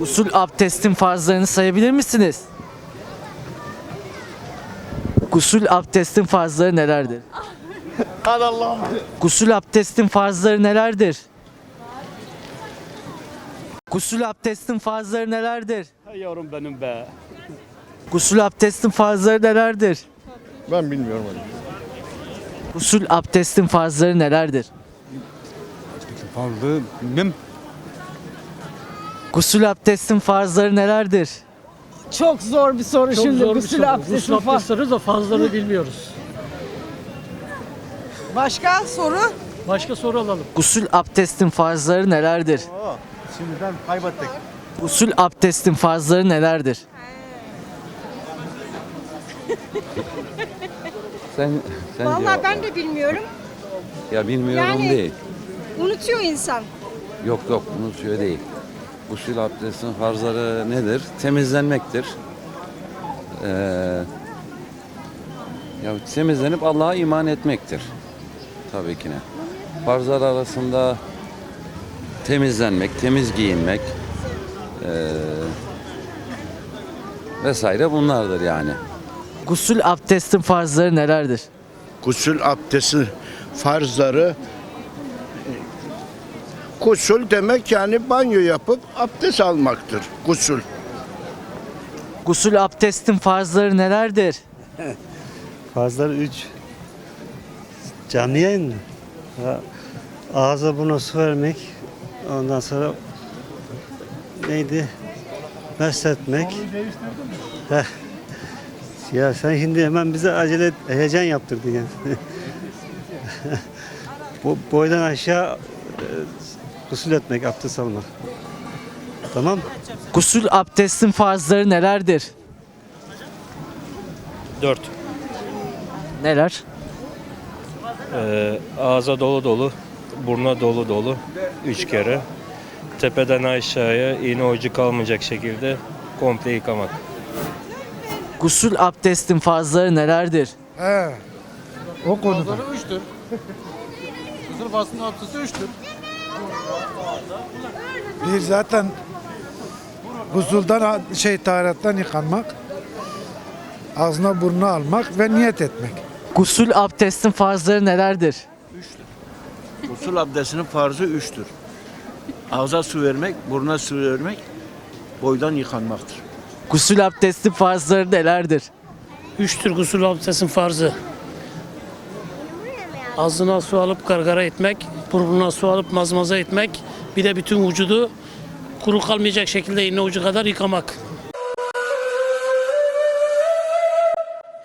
Usul abdestin farzlarını sayabilir misiniz? Gusül abdestin farzları nelerdir? Hadi Allah'ım. Gusül abdestin farzları nelerdir? Gusül abdestin farzları nelerdir? Hay yavrum benim be. Gusül abdestin farzları nelerdir? Ben bilmiyorum öyle. Gusül abdestin farzları nelerdir? Fazla bilmem. Gusül abdestin farzları nelerdir? Çok zor bir soru Çok şimdi. zor bir Gusül soru. abdesti Gusül abdestleri de fazlaları bilmiyoruz. Başka soru? Başka soru alalım. Gusül abdestin farzları nelerdir? Şimdiden kaybettik. Gusül abdestin farzları nelerdir? Sen, sen Vallahi cevap ben de bilmiyorum. Ya bilmiyorum Yani- değil. Unutuyor insan. Yok yok bunu söyle değil. Gusül abdestinin farzları nedir? Temizlenmektir. Ee, ya temizlenip Allah'a iman etmektir. Tabii ki ne. Farzlar arasında temizlenmek, temiz giyinmek ee, vesaire bunlardır yani. Gusül abdestin farzları nelerdir? Gusül abdesti farzları Gusül demek yani banyo yapıp abdest almaktır. Gusül. Gusül abdestin farzları nelerdir? Fazları 3. Canlı yayın mı? Ha, Ağza buna su vermek. Ondan sonra neydi? Mesletmek. Heh. Ya sen şimdi hemen bize acele heyecan yaptırdın ya. Bu boydan aşağı e, gusül etmek, abdest almak. Tamam. Gusül abdestin farzları nelerdir? 4. Neler? Ee, ağza dolu dolu, burna dolu dolu 3 kere. Tepeden aşağıya iğne ucu kalmayacak şekilde komple yıkamak. Gusül abdestin farzları nelerdir? O konuda. üçtür. Kızıl basın abdesti üçtür. Bir zaten guzuldan şey taharattan yıkanmak, ağzına burnuna almak ve niyet etmek. Gusül abdestin farzları nelerdir? Usul abdestinin farzı üçtür. Ağza su vermek, buruna su vermek, boydan yıkanmaktır. Gusül abdestin farzları nelerdir? Üçtür gusül abdestin farzı. Ağzına su alıp gargara etmek, burnuna su alıp mazmaza etmek, bir de bütün vücudu kuru kalmayacak şekilde iğne ucu kadar yıkamak.